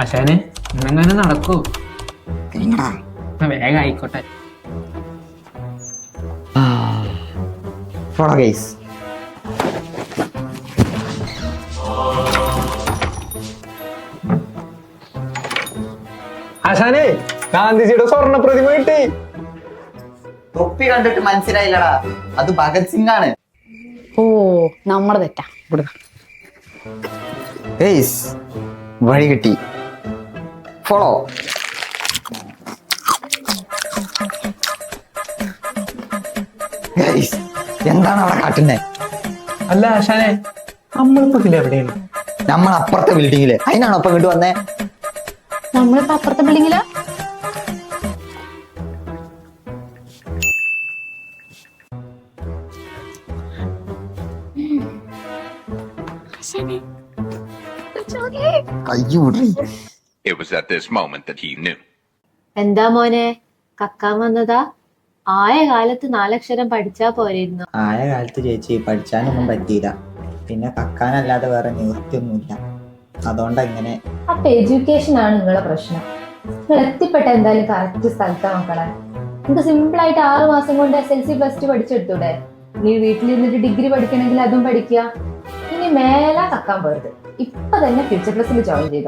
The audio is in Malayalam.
ആശാനെ ഇന്നെങ്ങനെ നടക്കൂ. വേഗം ആയിക്കോട്ടെ. ഫോളോ ഗൈസ് ആശാനെ ഗാന്ധിജിയുടെ സ്വർണ പ്രതിമ കിട്ടി. തൊപ്പി കണ്ടിട്ട് മനസ്സിലായില്ലടാ. അത് ഭഗത് സിംഗ് ആണ് ഓ നമ്മുടെ തെറ്റാ. കൊടുക്ക വഴി കിട്ടി. ഫോളോ എന്താണ് അവിടെ കാട്ടുന്നേ? അല്ല ആശാനെ നമ്മളിപ്പോ ഇതിൽ എവിടെയാണ്? നമ്മൾ അപ്പുറത്തെ ബിൽഡിങ്ങിൽ അതിനാണോ ഇപ്പൊ ഇങ്ങോട്ട് വന്നേ? നമ്മളിപ്പോ അപ്പുറത്തെ ബിൽഡിങ്ങിലാ കൈ വിടറി It was at this moment that he knew. എന്താ മോനെ? കക്കാൻ വന്നതാ? ആയ കാലത്ത് നാലക്ഷരം പഠിച്ചാ പോരായിരുന്നു ആയ കാലത്ത് ചേച്ചി പഠിച്ചാനൊന്നും പറ്റിയില്ല. പിന്നെ കക്കാനല്ലാതെ വേറെ നിവൃത്തിയൊന്നുമില്ല. അതുകൊണ്ട് ഇങ്ങനെ അപ്പൊ എഡ്യൂക്കേഷൻ ആണ് നിങ്ങളെ പ്രശ്നം. നിങ്ങൾ എത്തിപ്പെട്ട എന്തായാലും കറക്റ്റ് സ്ഥലത്താ മക്കളെ. നിങ്ങൾക്ക് സിമ്പിൾ ആയിട്ട് ആറ് മാസം കൊണ്ട് S L C plus two പഠിച്ചെടുത്തൂടെ? നീ വീട്ടിലിരുന്നിട്ട് ഡിഗ്രി പഠിക്കണമെങ്കിൽ അതും പഠിക്കുക. ഇനി മേലെ കക്കാൻ പോരുത് ഇപ്പൊ തന്നെ ഫ്യൂച്ചർ പ്ലസിൽ ജോയിൻ ചെയ്തു